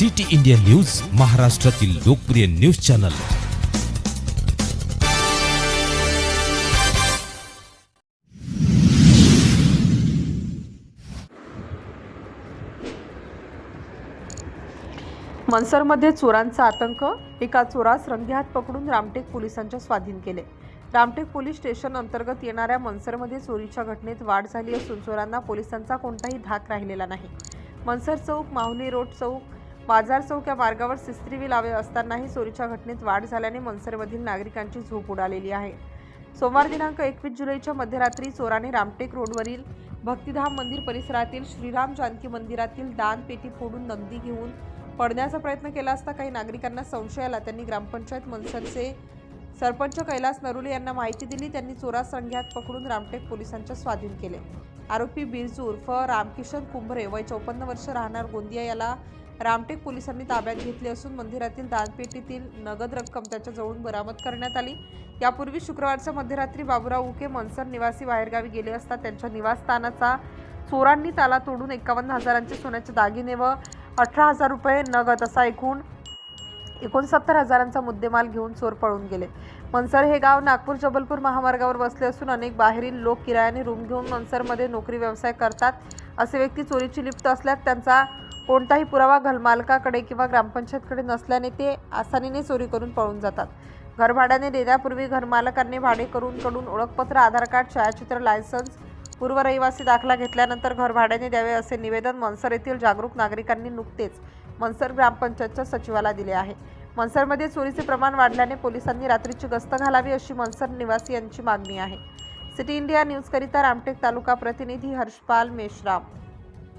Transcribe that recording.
City India news महाराष्ट्रातील लोकप्रिय news channel. मनसरमध्ये चोरांचा आतंक एका चोरास रंगेहात पकडून रामटेक पोलिसांच्या स्वाधीन केले. रामटेक पोलीस स्टेशन अंतर्गत येणाऱ्या मनसरमध्ये चोरीच्या घटनेत वाढ झाली असून चोरांना पोलिसांचा कोणताही धाक राहिलेला नाही. मनसर चौक माहुली रोड चौक बाजार चौक या मार्गावर सिस्त्रीवी लावे असतानाही चोरीच्या घटनेत वाढ झाल्याने मनसरमधील नागरिकांची झोप उडालेली आहे. सोमवार दिनांक एकवीस जुलैच्या मध्यरात्री चोराने रामटेक रोडवरील भक्तिधाम मंदिर परिसरातील श्रीराम जानकी मंदिरातील दान पेटी फोडून नगदी घेऊन पडण्याचा प्रयत्न केला असता काही नागरिकांना संशय आला. त्यांनी ग्रामपंचायत मनसरचे सरपंच कैलास नरुले यांना माहिती दिली. त्यांनी चोरा संघ्यात पकडून रामटेक पोलिसांच्या स्वाधीन केले. आरोपी बिरजू उर्फ रामकिशन कुंभरे वय चौपन्न वर्ष राहणार गोंदिया याला रामटेक पोलिसांनी ताब्यात घेतले असून मंदिरातील दानपेटीतील नगद रक्कम त्याच्याजवळून बरामद करण्यात आली. यापूर्वी शुक्रवारच्या मध्यरात्री बाबुराव उके मनसर निवासी बाहेरगावी गेले असता त्यांच्या निवासस्थानाचा चोरांनी ताला तोडून एकावन्न हजारांचे सोन्याचे दागिने व अठरा हजार रुपये नगद असा एकूण एकोणसत्तर हजारांचा मुद्देमाल घेऊन चोर पळून गेले. मनसर हे गाव नागपूर जबलपूर महामार्गावर बसले असून अनेक बाहेरील लोक किरायाने रूम घेऊन मनसरमध्ये नोकरी व्यवसाय करतात असे व्यक्ती चोरीची लिप्त असल्यास त्यांचा कोणताही पुरावा घरमालकाकडे किंवा ग्रामपंचायतकडे नसल्याने ते आसानीने चोरी करून पळून जातात. घरभाड्याने देण्यापूर्वी घरमालकांनी भाडेकरूंकडून ओळखपत्र आधार कार्ड छायाचित्र लायसन्स पूर्व रहिवासी दाखला घेतल्यानंतर घर भाड्याने द्यावे असे निवेदन मनसर येथील जागरूक नागरिकांनी नुकतेच मनसर ग्रामपंचायतच्या सचिवाला दिले आहे. मनसरमध्ये चोरीचे प्रमाण वाढल्याने पोलिसांनी रात्रीची गस्त घालावी अशी मनसर निवासी यांची मागणी आहे. सिटी इंडिया न्यूजकरिता रामटेक तालुका प्रतिनिधी हर्षपाल मेश्राम.